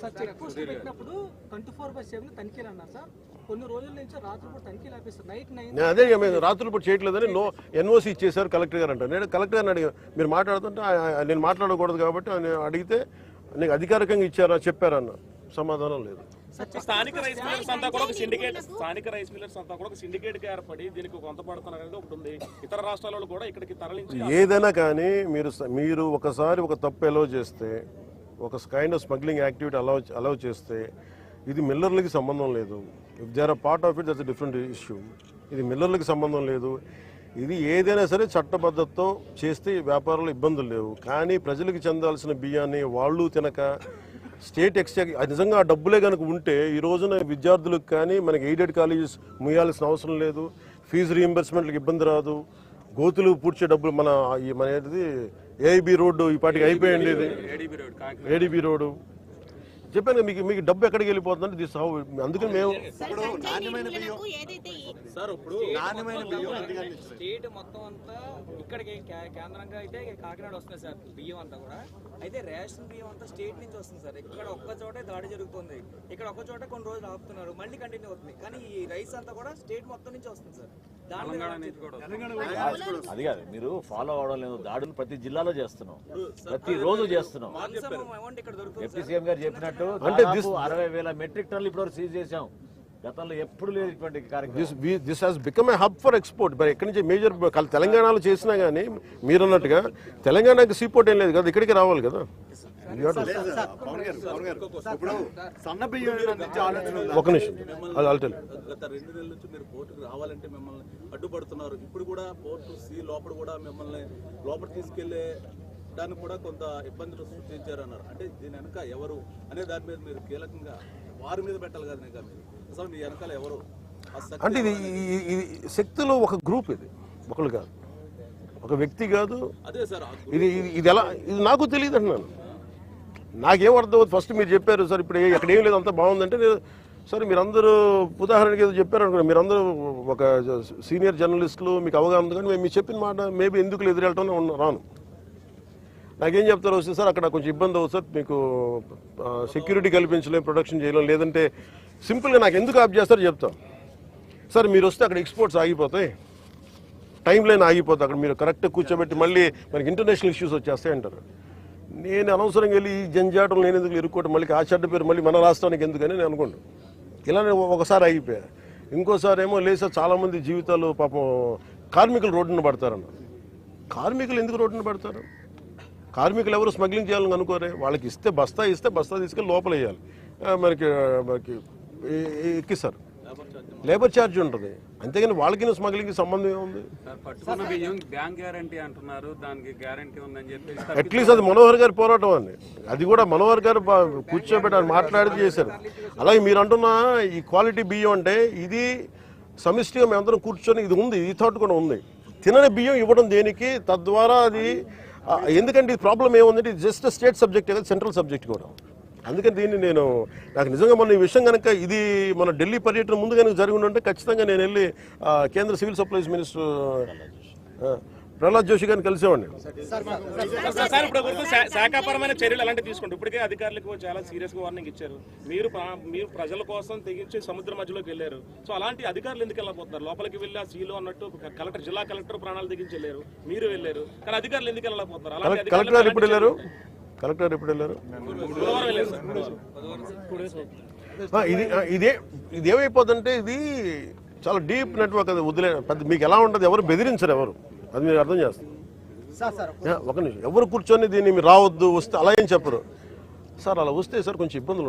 Sir check post పెట్టినప్పుడు twenty four by seven తనిఖీలు అన్నారు సార్. కొన్ని రోజుల నుంచి రాత్రి పూట తనిఖీలు ఆపేస్తారు నైట్ నైన్ నేను అదే మేము రాత్రులు పూట చేయట్లేదని నో ఎన్ఓసి ఇచ్చేసారు కలెక్టర్ గారు అంటారు. నేను కలెక్టర్ గారిని అడిగా మీరు మాట్లాడుతుంటే నేను మాట్లాడకూడదు కాబట్టి ఆయన అడిగితే నీకు అధికారికంగా ఇచ్చారా చెప్పారన్న సమాధానం లేదు. స్థానిక రైస్ మిల్లర్స్ అంతా కూడా ఒక సిండికేట్ స్థానిక రైస్ మిల్లర్స్ అంతా కూడా ఒక సిండికేట్గా ఏర్పడి దీనికి కొంత పడుతున్నారు అనేది ఒకటి ఉంది. ఇతర రాష్ట్రాల వాళ్ళు కూడా ఇక్కడికి తరలించి ఏదైనా కానీ మీరు మీరు ఒకసారి ఒక తప్పు అలౌ చేస్తే ఒక kind of smuggling activity allow allow చేస్తే ఇది మిల్లర్లకి సంబంధం లేదు. If they are part of it that's different issue ఇది మిల్లర్లకి సంబంధం లేదు. ఇది ఏదైనా సరే చట్టబద్ధతతో చేస్తే వ్యాపారంలో ఇబ్బందులు లేవు. కానీ ప్రజలకు చెందాల్సిన బియ్యాన్ని వాళ్ళు తినక స్టేట్ ఎక్స్చేంజ్ నిజంగా ఆ డబ్బులే కనుక ఉంటే ఈ రోజున విద్యార్థులకు కానీ మనకి ఎయిడెడ్ కాలేజెస్ ముయ్యాల్సిన అవసరం లేదు. ఫీజు రీఎంబర్స్మెంట్లకు ఇబ్బంది రాదు. గోతులు పూడ్చే డబ్బులు మన ఈ మన ఏంటిది ఏఐబి రోడ్డు ఈ పాటికి అయిపోయింది ఇది. ఏడీబీ రోడ్ కాకి ఏడీబీ రోడ్డు చెప్పాను మీకు మీకు డబ్బు ఎక్కడికి వెళ్ళిపోతుందంటే దిస్ హౌ అందుకని మేము ఏదైతే సార్ ఇప్పుడు నాణ్యమైన బియ్యం స్టేట్ మొత్తం అంతా ఇక్కడికి కేంద్రంగా అయితే కాకినాడ వస్తుంది సార్ బియ్యం అంతా కూడా. అయితే రేషన్ బియ్యం అంతా స్టేట్ నుంచి వస్తుంది సార్. ఇక్కడ ఒక్క చోటే దాడి జరుగుతుంది. ఇక్కడ ఒక్క చోట కొన్ని రోజులు ఆపుతున్నారు. మళ్ళీ కంటిన్యూ అవుతుంది. కానీ ఈ రైస్ అంతా కూడా స్టేట్ మొత్తం నుంచి వస్తుంది సార్. అది కాదు. మీరు ఫాలో అవడం లేదు. దాడులు ప్రతి జిల్లాలో చేస్తున్నాం. ప్రతి రోజు చేస్తున్నాం. డిప్యూటీ సీఎం గారు చెప్పినట్టు అంటే అరవై వేల మెట్రిక్ టన్నులు ఇప్పటివరకు సీజ్ చేశాం. గతంలో ఎప్పుడు లేదు ఇటువంటి కార్యక్రమం. This has become a hub for export మరి ఎక్కడి నుంచి మేజర్ తెలంగాణలో చేసినా కానీ మీరు అన్నట్టుగా తెలంగాణకి సీపోర్ట్ ఏం లేదు కదా ఇక్కడికి రావాలి కదా? ఒక నిమిషం. అది అల్టల్ గత రెండు నెలల నుంచి మీరు పోర్టుకు రావాలంటే మిమ్మల్ని అడ్డుపడుతున్నారు. ఇప్పుడు కూడా పోర్టు సి లోపల కూడా మిమ్మల్ని లోపల తీసుకెళ్ళే దానికి కూడా కొంత ఇబ్బందులు సృష్టించారు అన్నారు అంటే దీని వెనక ఎవరు అనే దాని మీద మీరు కీలకంగా వారి మీద పెట్టాలి కదా అసలు మీ వెనకాల ఎవరు? అంటే ఇది ఈ శక్తిలో ఒక గ్రూప్ ఇది ఒకళ్ళు కాదు. ఒక వ్యక్తి కాదు. అదే సార్ ఇది ఇది- ఇది ఎలా ఇది నాకు తెలియదు అంటున్నాను. నాకేం అర్థం అవుతుంది? ఫస్ట్ మీరు చెప్పారు సార్ ఇప్పుడు అక్కడ ఏం లేదు అంత బాగుందంటే నేను సరే మీరందరూ ఉదాహరణకి ఏదో చెప్పారు అనుకో మీరందరూ ఒక సీనియర్ జర్నలిస్టులు మీకు అవగాహన ఉంది కానీ మేము మీరు చెప్పిన మాట మేబీ ఎందుకు ఎదురెళ్ళటం రాను. నాకేం చెప్తారు వస్తే సార్? అక్కడ కొంచెం ఇబ్బంది అవుతుంది సార్. మీకు సెక్యూరిటీ కల్పించలేం ప్రొడక్షన్ చేయలేం లేదంటే సింపుల్గా నాకు ఎందుకు ఆప్ చేస్తారో చెప్తాం. సార్ మీరు వస్తే అక్కడ ఎక్స్పోర్ట్స్ ఆగిపోతాయి. టైం లైన్ ఆగిపోతుంది. అక్కడ మీరు కరెక్ట్ కూర్చోబెట్టి మళ్ళీ మనకి ఇంటర్నేషనల్ ఇష్యూస్ వచ్చేస్తాయి అంటారు. నేను అనవసరంగా వెళ్ళి ఈ జంజాటం నేను ఎందుకు ఇరుక్కోవటం? మళ్ళీ ఆ చెడ్డ పేరు మళ్ళీ మన రాష్ట్రానికి ఎందుకని నేను అనుకోండి ఇలా నేను ఒకసారి అయిపోయా ఇంకోసారి ఏమో లేదు సార్ చాలామంది జీవితాలు పాపం కార్మికులు రోడ్డున పడతారన్న కార్మికులు ఎందుకు రోడ్డున పడతారు? కార్మికులు ఎవరు స్మగ్లింగ్ చేయాలని అనుకోరే? వాళ్ళకి ఇస్తే బస్తా ఇస్తే బస్తా తీసుకెళ్ళి లోపల వేయాలి. మనకి మనకి ఎక్కిస్తారు. లేబర్ ఛార్జ్ ఉంటుంది. అంతేగాని వాళ్ళకి స్మగ్లింగ్కి సంబంధం ఏముంది? అట్లీస్ట్ అది మనోహర్ గారి పోరాటం అండి. అది కూడా మనోహర్ గారు బా- కూర్చోబెట్టి ఆయన మాట్లాడి చేశారు. అలాగే మీరు అంటున్న ఈ క్వాలిటీ బియ్యం అంటే ఇది సమిష్టిగా మేమందరం కూర్చొని ఇది ఉంది ఈ థాట్ కూడా ఉంది. తినని బియ్యం ఇవ్వడం దేనికి? తద్వారా అది ఎందుకంటే ఇది ప్రాబ్లం ఏముందంటే ఇది జస్ట్ స్టేట్ సబ్జెక్ట్ కదా సెంట్రల్ సబ్జెక్ట్ కూడా. అందుకని దీన్ని నేను నాకు నిజంగా మన ఈ విషయం కనుక ఇది మన ఢిల్లీ పర్యటన ముందు కనుక జరిగి ఉంటే ఖచ్చితంగా నేను వెళ్ళి కేంద్ర civil supplies minister Prahlad Joshi గారిని కలిసేవాడిని సార్ ఇప్పుడు శాఖాపరమైన చర్యలు అలాంటి తీసుకుంటారు ఇప్పటికే అధికారులకు చాలా సీరియస్గా వార్నింగ్ ఇచ్చారు. మీరు మీరు ప్రజల కోసం తెగించి సముద్ర మధ్యలోకి వెళ్ళారు. సో అలాంటి అధికారులు ఎందుకు వెళ్ళకపోతున్నారు లోపలికి వెళ్ళి ఆ సీలో అన్నట్టు కలెక్టర్ జిల్లా కలెక్టర్ ప్రాణాలు తెగించి వెళ్ళారు. మీరు వెళ్ళారు. కానీ అధికారులు ఎందుకు వెళ్ళకపోతున్నారు అలాంటి కలెక్టర్ ఎప్పుడు వెళ్ళారు? కలెక్టర్ ఎప్పుడు వెళ్ళారు? ఇది ఇదే ఇది ఏమైపోతుందంటే ఇది చాలా డీప్ నెట్వర్క్ అది వదిలే పెద్ద మీకు ఎలా ఉంటుంది? ఎవరు బెదిరించరు ఎవరు? అది మీరు అర్థం యా, ఒక నిమిషం. ఎవరు కూర్చొని దీన్ని మీరు రావద్దు వస్తే అలా ఏం చెప్పరు? సార్ అలా వస్తే సార్ కొంచెం ఇబ్బందులు